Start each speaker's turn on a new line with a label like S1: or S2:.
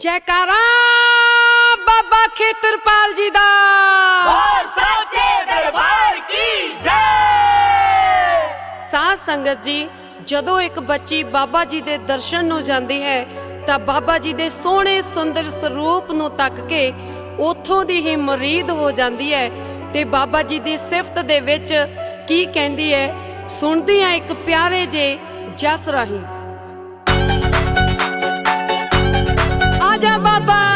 S1: ਜੈਕਾਰਾ ਬਾਬਾ ਖੇਤਰਪਾਲ ਜੀ ਦਾ।
S2: ਬੋਲ ਸੱਚੇ ਦਰਬਾਰ ਕੀ ਜੈ।
S1: ਸਾਧ ਸੰਗਤ ਜੀ ਜਦੋਂ ਇੱਕ ਬੱਚੀ ਬਾਬਾ ਜੀ ਦੇ ਦਰਸ਼ਨ ਨੂੰ ਜਾਂਦੀ ਹੈ ਤਾਂ ਬਾਬਾ ਜੀ ਦੇ ਸੋਹਣੇ ਸੁੰਦਰ ਸਰੂਪ ਨੂੰ ਤੱਕ ਕੇ ਉਥੋਂ ਦੀ ਹੀ ਮਰੀਦ ਹੋ ਜਾਂਦੀ ਹੈ ਤੇ ਬਾਬਾ ਜੀ ਦੀ ਸਿਫਤ ਦੇ ਵਿੱਚ ਕੀ ਕਹਿੰਦੀ ਹੈ ਸੁਣਦੀ ਆ ਇੱਕ ਪਿਆਰੇ ਜੇ ਜਸ ਰਾਹੀਂ। ਆਜਾ ਬਾਬਾ